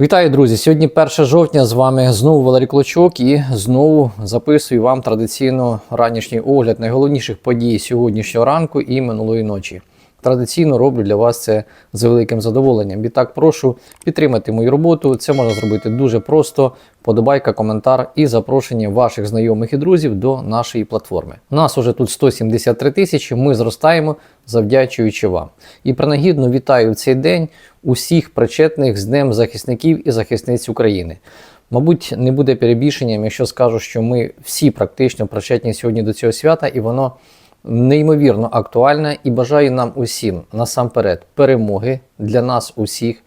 Вітаю, друзі! Сьогодні 1 жовтня. З вами знову Валерій Клочок і знову записую вам традиційно ранішній огляд найголовніших подій сьогоднішнього ранку і минулої ночі. Традиційно роблю для вас це з великим задоволенням. Відтак прошу підтримати мою роботу. Це можна зробити дуже просто. Подобайка, коментар і запрошення ваших знайомих і друзів до нашої платформи. Нас уже тут 173 тисячі. Ми зростаємо, завдячуючи вам. І принагідно вітаю в цей день усіх причетних з Днем захисників і захисниць України. Мабуть, не буде перебільшенням, якщо скажу, що ми всі практично причетні сьогодні до цього свята, і воно неймовірно актуальне і бажаю нам усім насамперед перемоги для нас усіх.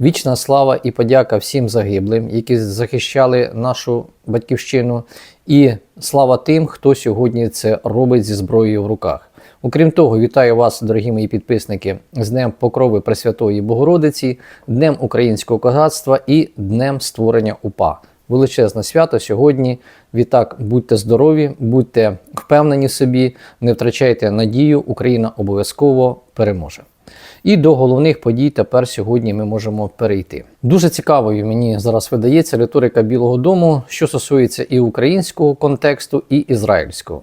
Вічна слава і подяка всім загиблим, які захищали нашу батьківщину, і слава тим, хто сьогодні це робить зі зброєю в руках. Окрім того, вітаю вас, дорогі мої підписники, з Днем Покрови Пресвятої Богородиці, Днем Українського козацтва і Днем створення УПА. Величезне свято сьогодні. Відтак, будьте здорові, будьте впевнені собі, не втрачайте надію, Україна обов'язково переможе. І до головних подій тепер сьогодні ми можемо перейти. Дуже цікавою мені зараз видається риторика Білого Дому, що стосується і українського контексту, і ізраїльського.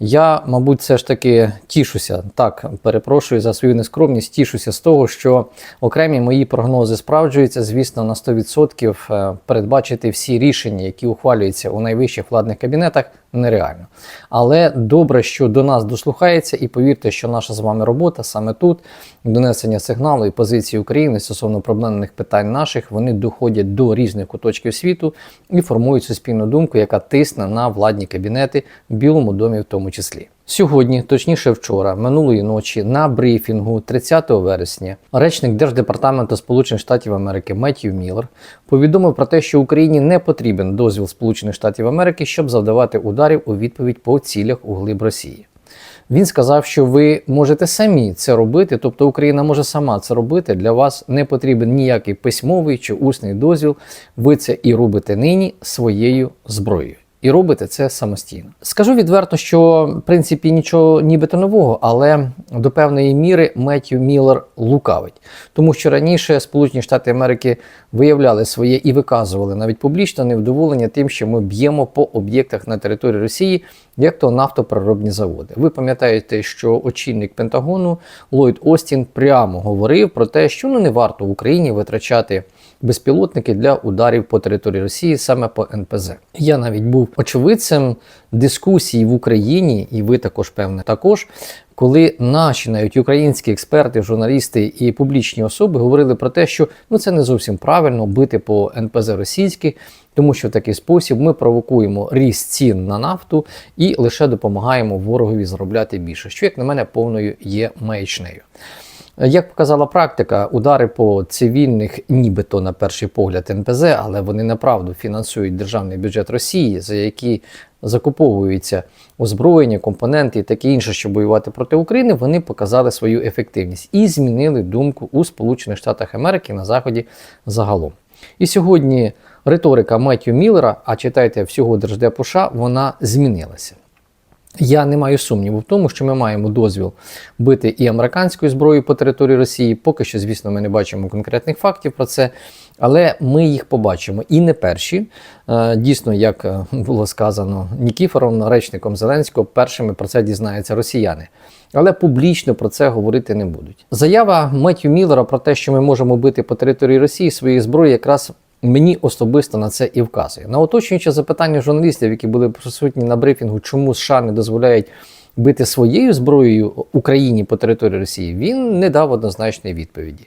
Я, мабуть, все ж таки тішуся, так перепрошую за свою нескромність, тішуся з того, що окремі мої прогнози справджуються. Звісно, на 100% е, передбачити всі рішення, які ухвалюються у найвищих владних кабінетах, нереально. Але добре, що до нас дослухається, і повірте, що наша з вами робота саме тут, донесення сигналу і позиції України стосовно проблемних питань наших, вони доходять до різних куточків світу і формують суспільну думку, яка тисне на владні кабінети в Білому домі, в тому числі. Сьогодні, точніше вчора, минулої ночі, на брифінгу 30 вересня, речник Держдепартаменту Сполучених Штатів Америки Меттью Міллер повідомив про те, що Україні не потрібен дозвіл Сполучених Штатів Америки, щоб завдавати ударів у відповідь по цілях у глиб Росії. Він сказав, що ви можете самі це робити, тобто Україна може сама це робити. Для вас не потрібен ніякий письмовий чи усний дозвіл. Ви це і робите нині своєю зброєю. І робите це самостійно. Скажу відверто, що в принципі нічого нібито нового, але до певної міри Меттью Міллер лукавить, тому що раніше Сполучені Штати Америки виявляли своє і виказували навіть публічно невдоволення тим, що ми б'ємо по об'єктах на території Росії, як то нафтопереробні заводи. Ви пам'ятаєте, що очільник Пентагону Ллойд Остін прямо говорив про те, що ну не варто в Україні витрачати безпілотники для ударів по території Росії саме по НПЗ. Я навіть був очевидцем дискусії в Україні, і ви також певне також. Коли наші навіть українські експерти, журналісти і публічні особи говорили про те, що ну це не зовсім правильно бити по НПЗ російських, тому що в такий спосіб ми провокуємо ріст цін на нафту і лише допомагаємо ворогові заробляти більше, що, як на мене, повною є маячнею. Як показала практика, удари по цивільних, нібито на перший погляд НПЗ, але вони направду фінансують державний бюджет Росії, за які закуповуються озброєння, компоненти і таке інше, щоб воювати проти України, вони показали свою ефективність і змінили думку у Сполучених Штатах Америки на Заході загалом. І сьогодні риторика Меттью Міллера, а читайте всього Держдепу США, вона змінилася. Я не маю сумніву в тому, що ми маємо дозвіл бити і американською зброєю по території Росії. Поки що, звісно, ми не бачимо конкретних фактів про це, але ми їх побачимо. І не перші. Е, дійсно, як е, було сказано Нікіфором, речником Зеленського, першими про це дізнаються росіяни. Але публічно про це говорити не будуть. Заява Меттью Міллера про те, що ми можемо бити по території Росії своєї зброї, якраз Мені особисто на це і вказує. На уточнююче запитання журналістів, які були присутні на брифінгу, чому США не дозволяють бити своєю зброєю Україні по території Росії, він не дав однозначної відповіді.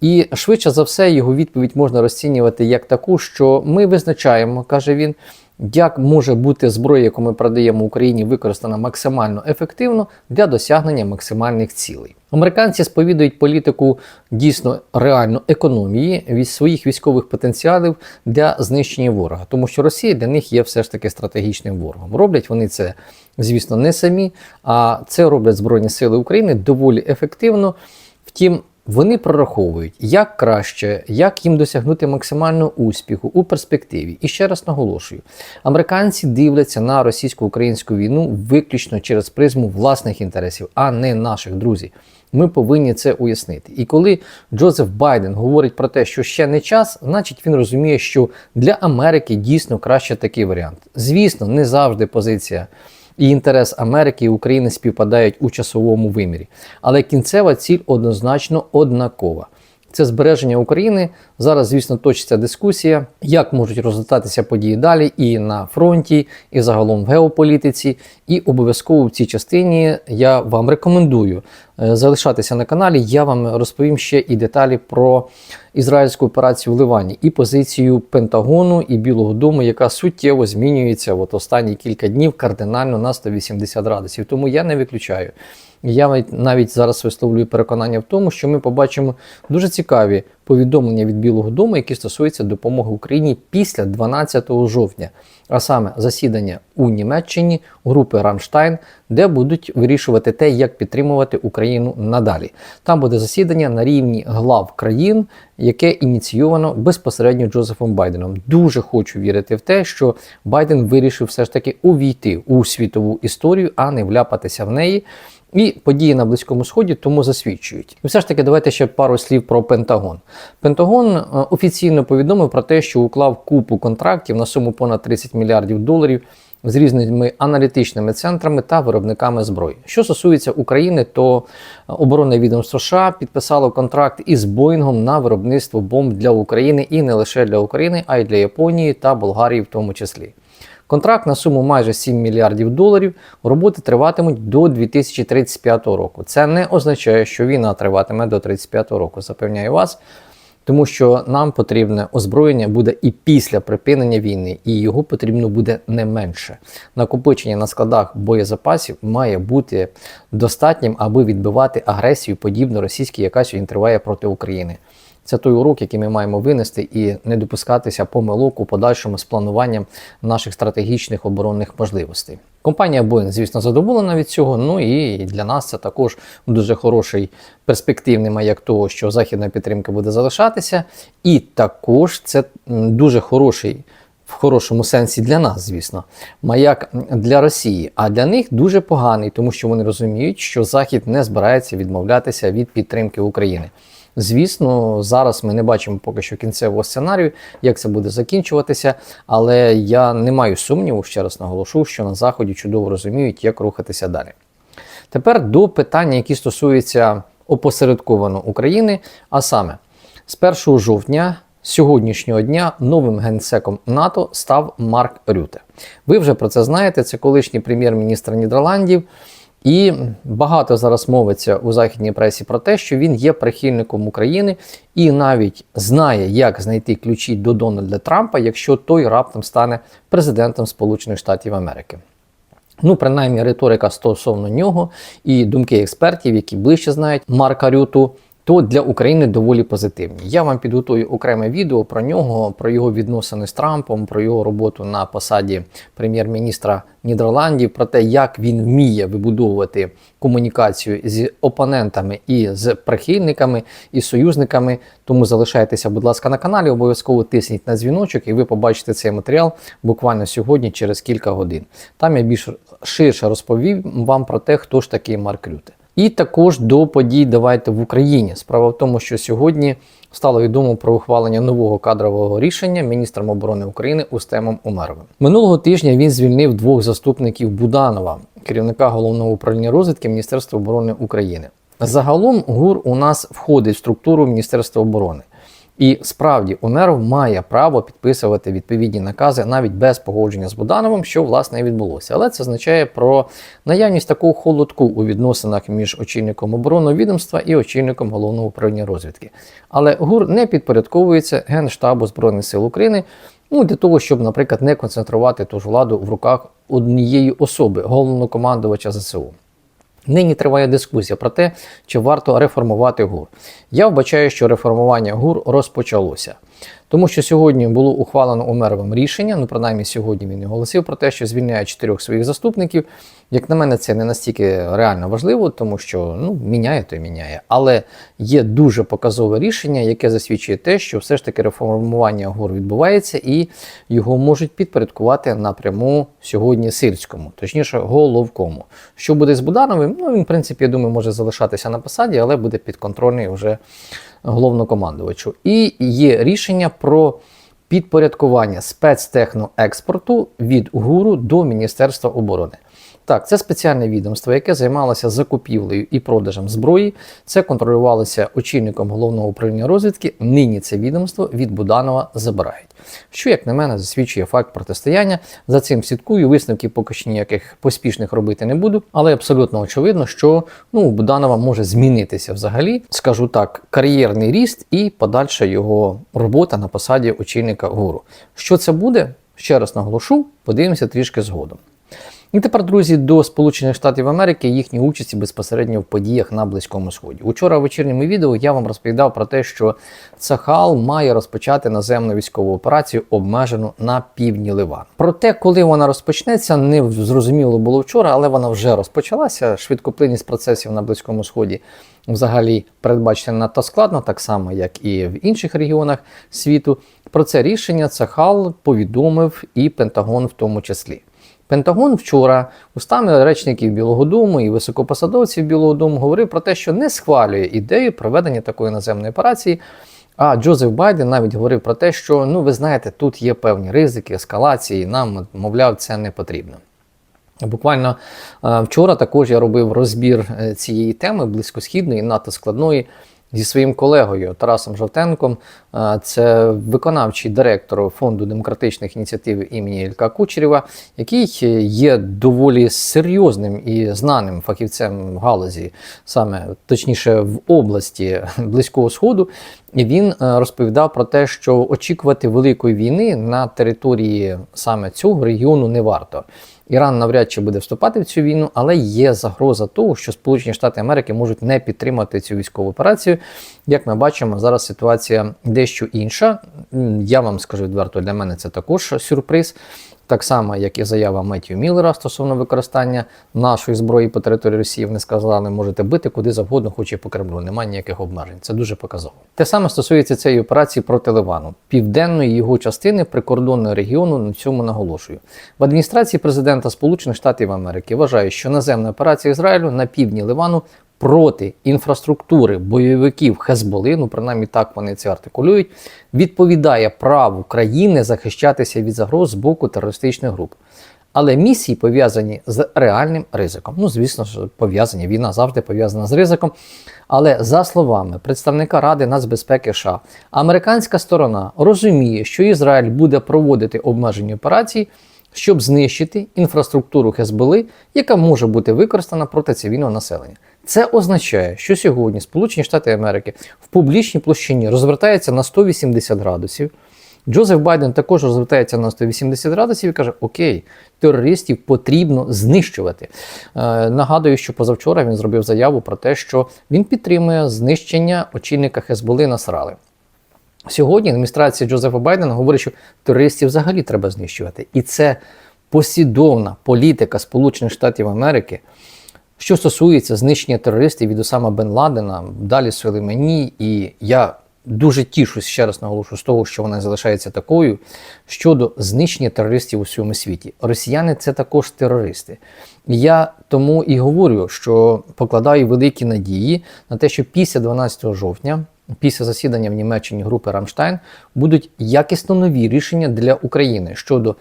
І швидше за все, його відповідь можна розцінювати як таку, що ми визначаємо, каже він. Як може бути зброя, яку ми продаємо Україні, використана максимально ефективно для досягнення максимальних цілей? Американці сповідують політику дійсно реально економії від своїх військових потенціалів для знищення ворога, тому що Росія для них є все ж таки стратегічним ворогом. Роблять вони це, звісно, не самі, а це роблять Збройні Сили України доволі ефективно. Втім, вони прораховують, як краще, як їм досягнути максимального успіху у перспективі. І ще раз наголошую: американці дивляться на російсько-українську війну виключно через призму власних інтересів, а не наших друзів. Ми повинні це уяснити. І коли Джозеф Байден говорить про те, що ще не час, значить він розуміє, що для Америки дійсно краще такий варіант. Звісно, не завжди позиція. І інтерес Америки і України співпадають у часовому вимірі, але кінцева ціль однозначно однакова. Це збереження України. Зараз, звісно, точиться дискусія, як можуть розвиватися події далі і на фронті, і загалом в геополітиці. І обов'язково в цій частині я вам рекомендую е, залишатися на каналі. Я вам розповім ще і деталі про ізраїльську операцію в Ливані і позицію Пентагону і Білого Дому, яка суттєво змінюється от останні кілька днів кардинально на 180 градусів. Тому я не виключаю. Я навіть- зараз висловлюю переконання в тому, що ми побачимо дуже цікаві повідомлення від Білого Дому, які стосуються допомоги Україні після 12 жовтня, а саме засідання у Німеччині групи Рамштайн, де будуть вирішувати те, як підтримувати Україну надалі. Там буде засідання на рівні глав країн, яке ініційовано безпосередньо Джозефом Байденом. Дуже хочу вірити в те, що Байден вирішив все ж таки увійти у світову історію, а не вляпатися в неї. І події на Близькому Сході тому засвідчують. І все ж таки, давайте ще пару слів про Пентагон. Пентагон е, офіційно повідомив про те, що уклав купу контрактів на суму понад 30 мільярдів доларів з різними аналітичними центрами та виробниками зброї. Що стосується України, то оборонне відомство США підписало контракт із Боїнгом на виробництво бомб для України і не лише для України, а й для Японії та Болгарії, в тому числі. Контракт на суму майже 7 мільярдів доларів. Роботи триватимуть до 2035 року. Це не означає, що війна триватиме до 35 року, запевняю вас. Тому що нам потрібне озброєння буде і після припинення війни, і його потрібно буде не менше. Накопичення на складах боєзапасів має бути достатнім, аби відбивати агресію, подібно російській, яка сьогодні триває проти України. Це той урок, який ми маємо винести і не допускатися помилок у подальшому з плануванням наших стратегічних оборонних можливостей. Компанія Boeing, звісно, задоволена від цього. Ну і для нас це також дуже хороший перспективний маяк того, що західна підтримка буде залишатися, і також це дуже хороший. В хорошому сенсі для нас, звісно, маяк для Росії, а для них дуже поганий, тому що вони розуміють, що Захід не збирається відмовлятися від підтримки України. Звісно, зараз ми не бачимо поки що кінцевого сценарію, як це буде закінчуватися, але я не маю сумніву, ще раз наголошу, що на Заході чудово розуміють, як рухатися далі. Тепер до питання, які стосуються опосередковано України, а саме з 1 жовтня сьогоднішнього дня новим генсеком НАТО став Марк Рюте. Ви вже про це знаєте, це колишній прем'єр-міністр Нідерландів. І багато зараз мовиться у західній пресі про те, що він є прихильником України і навіть знає, як знайти ключі до Дональда Трампа, якщо той раптом стане президентом Сполучених Штатів Америки. Ну, принаймні, риторика стосовно нього і думки експертів, які ближче знають Марка Рюту, то для України доволі позитивні. Я вам підготую окреме відео про нього, про його відносини з Трампом, про його роботу на посаді прем'єр-міністра Нідерландів, про те, як він вміє вибудовувати комунікацію з опонентами і з прихильниками і союзниками. Тому залишайтеся, будь ласка, на каналі. Обов'язково тисніть на дзвіночок, і ви побачите цей матеріал буквально сьогодні, через кілька годин. Там я більш ширше розповім вам про те, хто ж такий Марк Рюте. І також до подій давайте в Україні. Справа в тому, що сьогодні стало відомо про ухвалення нового кадрового рішення міністром оборони України Устемом Умеровим. Минулого тижня він звільнив двох заступників Буданова, керівника головного управління розвідки Міністерства оборони України. Загалом ГУР у нас входить в структуру Міністерства оборони. І справді Умеров має право підписувати відповідні накази навіть без погодження з Будановим, що власне і відбулося. Але це означає про наявність такого холодку у відносинах між очільником оборонного відомства і очільником головного управління розвідки. Але ГУР не підпорядковується Генштабу Збройних сил України. Ну, для того, щоб, наприклад, не концентрувати ту ж владу в руках однієї особи, головнокомандувача ЗСУ. Нині триває дискусія про те, чи варто реформувати ГУР. Я вбачаю, що реформування ГУР розпочалося. Тому що сьогодні було ухвалено Умеровим рішення, ну принаймні сьогодні він оголосив про те, що звільняє чотирьох своїх заступників. Як на мене, це не настільки реально важливо, тому що ну, міняє то міняє. Але є дуже показове рішення, яке засвідчує те, що все ж таки реформування ГОР відбувається і його можуть підпорядкувати напряму сьогодні сирському, точніше, головкому. Що буде з Будановим? Ну він, в принципі, я думаю, може залишатися на посаді, але буде підконтрольний вже головнокомандувачу. І є рішення про підпорядкування спецтехноекспорту від ГУРу до Міністерства оборони. Так, це спеціальне відомство, яке займалося закупівлею і продажем зброї. Це контролювалося очільником головного управління розвідки. Нині це відомство від Буданова забирають. Що, як на мене, засвідчує факт протистояння. За цим слідкую. Висновків поки що ніяких поспішних робити не буду, але абсолютно очевидно, що ну, у Буданова може змінитися взагалі, скажу так, кар'єрний ріст і подальша його робота на посаді очільника ГУРу. Що це буде? Ще раз наголошу, подивимося трішки згодом. І тепер, друзі, до Сполучених Штатів Америки їхній участі безпосередньо в подіях на Близькому Сході. Учора в вечірньому відео я вам розповідав про те, що Цахал має розпочати наземну військову операцію, обмежену на півдні Ливану. Проте, коли вона розпочнеться, не зрозуміло було вчора, але вона вже розпочалася. Швидкоплинність процесів на Близькому Сході взагалі передбачити надто складно, так само як і в інших регіонах світу. Про це рішення Цахал повідомив і Пентагон в тому числі. Пентагон вчора устами речників Білого Дому і високопосадовців Білого Дому говорив про те, що не схвалює ідею проведення такої наземної операції. А Джозеф Байден навіть говорив про те, що ну ви знаєте, тут є певні ризики, ескалації, нам, мовляв, це не потрібно. Буквально е, вчора також я робив розбір е, цієї теми близькосхідної, надто складної зі своїм колегою Тарасом Жовтенком. Е, Це виконавчий директор фонду демократичних ініціатив імені Ілька Кучерєва, який є доволі серйозним і знаним фахівцем в галузі, саме точніше в області Близького Сходу. І він е, розповідав про те, що очікувати великої війни на території саме цього регіону не варто. Іран навряд чи буде вступати в цю війну, але є загроза того, що Сполучені Штати Америки можуть не підтримати цю військову операцію. Як ми бачимо, зараз ситуація дещо інша. Я вам скажу відверто, для мене це також сюрприз. Так само, як і заява Меттію Міллера стосовно використання нашої зброї по території Росії, вони сказали, можете бити куди завгодно, хоч і по Кремлю. Немає ніяких обмежень. Це дуже показово. Те саме стосується цієї операції проти Ливану, південної його частини прикордонного регіону. На цьому наголошую. В адміністрації президента Сполучених Штатів Америки вважають, що наземна операція Ізраїлю на півдні Ливану проти інфраструктури бойовиків Хезболи, ну принаймні так вони це артикулюють, відповідає праву країни захищатися від загроз з боку терористичних груп. Але місії пов'язані з реальним ризиком. Ну, звісно ж, пов'язані. Війна завжди пов'язана з ризиком. Але за словами представника Ради нацбезпеки США, американська сторона розуміє, що Ізраїль буде проводити обмежені операції, щоб знищити інфраструктуру Хезболи, яка може бути використана проти цивільного населення. Це означає, що сьогодні Сполучені Штати Америки в публічній площині розвертаються на 180 градусів. Джозеф Байден також розвертається на 180 градусів і каже: Окей, терористів потрібно знищувати. Е, нагадую, що позавчора він зробив заяву про те, що він підтримує знищення очільника Хезболи Насрали. Сьогодні адміністрація Джозефа Байдена говорить, що терористів взагалі треба знищувати. І це послідовна політика Сполучених Штатів Америки. Що стосується знищення терористів від Осама Бен Ладена, далі Сулеймані, і я дуже тішусь, ще раз наголошу, з того, що вона залишається такою щодо знищення терористів у всьому світі. Росіяни це також терористи. Я тому і говорю, що покладаю великі надії на те, що після 12 жовтня. Після засідання в Німеччині групи Рамштайн будуть якісно нові рішення для України щодо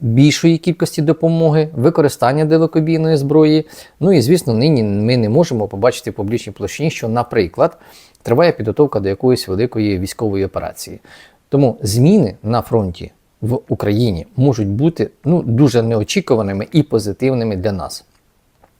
більшої кількості допомоги, використання далекобійної зброї. Ну і звісно, нині ми не можемо побачити в публічній площині, що, наприклад, триває підготовка до якоїсь великої військової операції. Тому зміни на фронті в Україні можуть бути ну, дуже неочікуваними і позитивними для нас.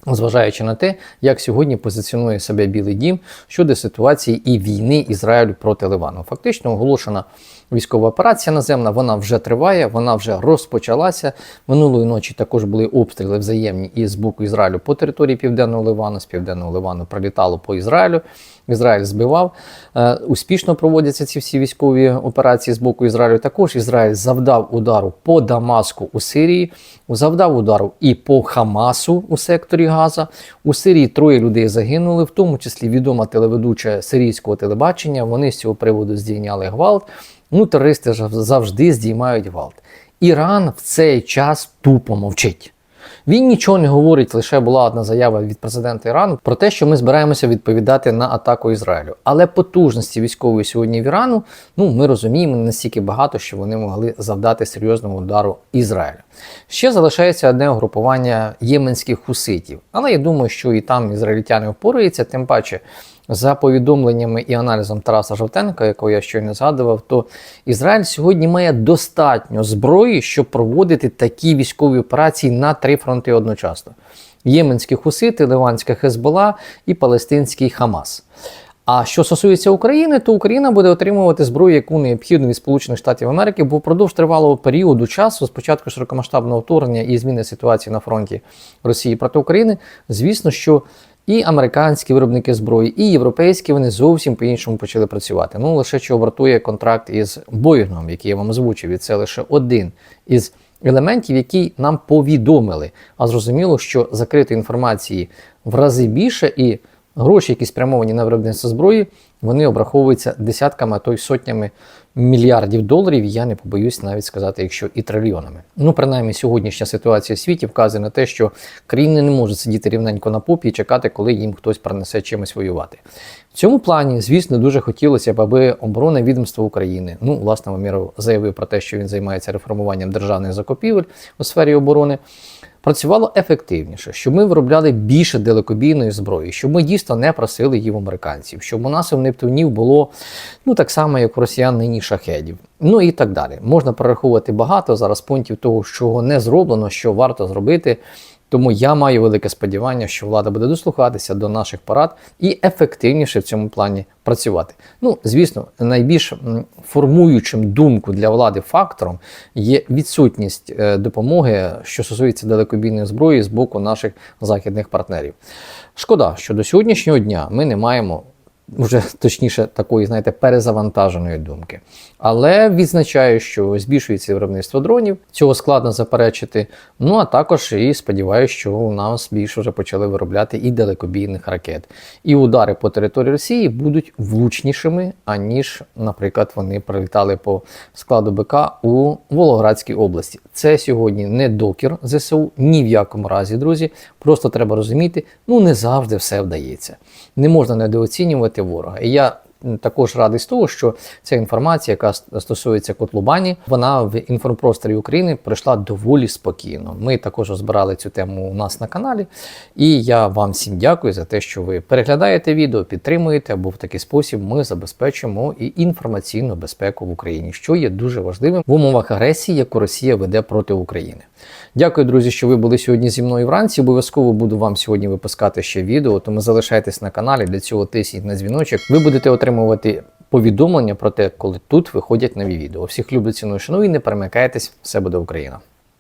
Зважаючи на те, як сьогодні позиціонує себе Білий Дім щодо ситуації і війни Ізраїлю проти Ливану. Фактично оголошена військова операція наземна. Вона вже триває, вона вже розпочалася. Минулої ночі також були обстріли взаємні і з боку Ізраїлю по території Південного Ливану, з Південного Ливану прилітало по Ізраїлю. Ізраїль збивав. Е, Успішно проводяться ці всі військові операції з боку Ізраїлю. Також Ізраїль завдав удару по Дамаску у Сирії, завдав удару і по Хамасу у секторі Газа. У Сирії троє людей загинули, в тому числі відома телеведуча сирійського телебачення. Вони з цього приводу здійняли гвалт. Ну, терористи завжди здіймають гвалт. Іран в цей час тупо мовчить. Він нічого не говорить, лише була одна заява від президента Ірану про те, що ми збираємося відповідати на атаку Ізраїлю. Але потужності військової сьогодні в Ірану, ну ми розуміємо не настільки багато, що вони могли завдати серйозного удару Ізраїлю. Ще залишається одне угрупування єменських хуситів, але я думаю, що і там ізраїльтяни впораються, тим паче. За повідомленнями і аналізом Тараса Жовтенка, якого я щойно згадував, то Ізраїль сьогодні має достатньо зброї, щоб проводити такі військові операції на три фронти одночасно: єменські хусити, ливанська Хезбола і палестинський Хамас. А що стосується України, то Україна буде отримувати зброю, яку необхідно від Сполучених Штатів Америки, бо впродовж тривалого періоду часу, з початку широкомасштабного вторгнення і зміни ситуації на фронті Росії проти України, звісно, що і американські виробники зброї, і європейські вони зовсім по-іншому почали працювати. Ну лише чого вартує контракт із Боїнгом, який я вам озвучив, і це лише один із елементів, який нам повідомили. А зрозуміло, що закритої інформації в рази більше і. Гроші, які спрямовані на виробництво зброї, вони обраховуються десятками, а то й сотнями мільярдів доларів. Я не побоюсь навіть сказати, якщо і трильйонами. Ну, принаймні, сьогоднішня ситуація в світі вказує на те, що країни не можуть сидіти рівненько на попі і чекати, коли їм хтось принесе чимось воювати. В цьому плані, звісно, дуже хотілося б, аби оборонне відомство України, ну, власне, Маміров заявив про те, що він займається реформуванням державних закупівель у сфері оборони працювало ефективніше, щоб ми виробляли більше далекобійної зброї, щоб ми дійсно не просили її в американців, щоб у нас у нептунів було ну так само, як у росіян нині шахедів. Ну і так далі. Можна перераховувати багато зараз пунктів того, чого не зроблено, що варто зробити. Тому я маю велике сподівання, що влада буде дослухатися до наших порад і ефективніше в цьому плані працювати. Ну, звісно, найбільш формуючим думку для влади фактором є відсутність е, допомоги, що стосується далекобійної зброї з боку наших західних партнерів. Шкода, що до сьогоднішнього дня ми не маємо вже точніше такої, знаєте, перезавантаженої думки. Але відзначаю, що збільшується виробництво дронів, цього складно заперечити. Ну а також і сподіваюся, що у нас більше вже почали виробляти і далекобійних ракет. І удари по території Росії будуть влучнішими, аніж, наприклад, вони прилітали по складу БК у Волгоградській області. Це сьогодні не докір ЗСУ, ні в якому разі, друзі. Просто треба розуміти, ну не завжди все вдається. Не можна недооцінювати ворога. І я також радий з того, що ця інформація, яка стосується Котлубані, вона в інформпросторі України пройшла доволі спокійно. Ми також розбирали цю тему у нас на каналі. І я вам всім дякую за те, що ви переглядаєте відео, підтримуєте, або в такий спосіб ми забезпечимо і інформаційну безпеку в Україні, що є дуже важливим в умовах агресії, яку Росія веде проти України. Дякую, друзі, що ви були сьогодні зі мною вранці. Обов'язково буду вам сьогодні випускати ще відео, тому залишайтесь на каналі. Для цього тисніть на дзвіночок. Ви будете отримувати повідомлення про те, коли тут виходять нові відео. Всіх люблю ціную шану і не перемикайтесь, все буде Україна.